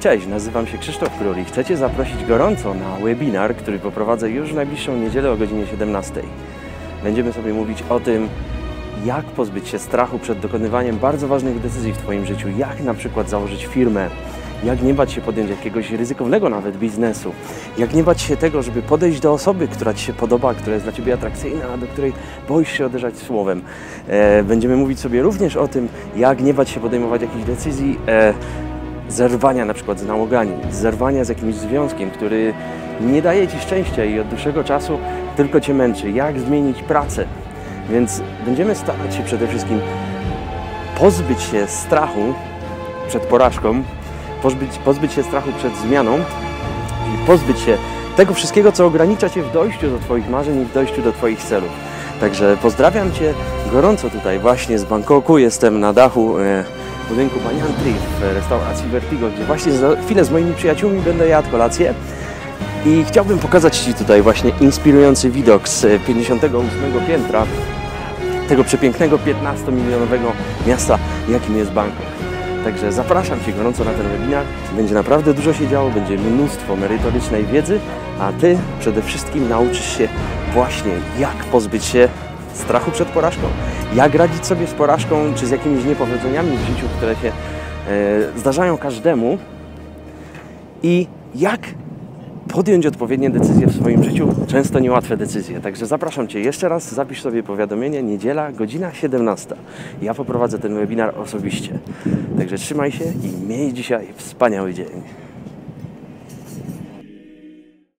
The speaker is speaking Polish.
Cześć, nazywam się Krzysztof Król i chcę Cię zaprosić gorąco na webinar, który poprowadzę już w najbliższą niedzielę o godzinie 17. Będziemy sobie mówić o tym, jak pozbyć się strachu przed dokonywaniem bardzo ważnych decyzji w Twoim życiu, jak na przykład założyć firmę, jak nie bać się podjąć jakiegoś ryzykownego nawet biznesu, jak nie bać się tego, żeby podejść do osoby, która Ci się podoba, która jest dla Ciebie atrakcyjna, a do której boisz się uderzać słowem. E, będziemy mówić sobie również o tym, jak nie bać się podejmować jakichś decyzji, e, zerwania na przykład z nałogami, zerwania z jakimś związkiem, który nie daje Ci szczęścia i od dłuższego czasu tylko Cię męczy. Jak zmienić pracę? Więc będziemy starać się przede wszystkim pozbyć się strachu przed porażką, pozbyć, pozbyć się strachu przed zmianą i pozbyć się tego wszystkiego, co ogranicza Cię w dojściu do Twoich marzeń i w dojściu do Twoich celów. Także pozdrawiam Cię gorąco tutaj właśnie z Bangkoku. Jestem na dachu e, budynku Banyan Tree w restauracji Vertigo, gdzie właśnie za chwilę z moimi przyjaciółmi będę jadł kolację. I chciałbym pokazać Ci tutaj właśnie inspirujący widok z 58 piętra tego przepięknego 15-milionowego miasta, jakim jest Bangkok. Także zapraszam Cię gorąco na ten webinar. Będzie naprawdę dużo się działo, będzie mnóstwo merytorycznej wiedzy, a Ty przede wszystkim nauczysz się właśnie jak pozbyć się strachu przed porażką, jak radzić sobie z porażką czy z jakimiś niepowodzeniami w życiu, które się e, zdarzają każdemu i jak podjąć odpowiednie decyzje w swoim życiu, często niełatwe decyzje. Także zapraszam Cię jeszcze raz, zapisz sobie powiadomienie, niedziela, godzina 17. Ja poprowadzę ten webinar osobiście. Także trzymaj się i miej dzisiaj wspaniały dzień.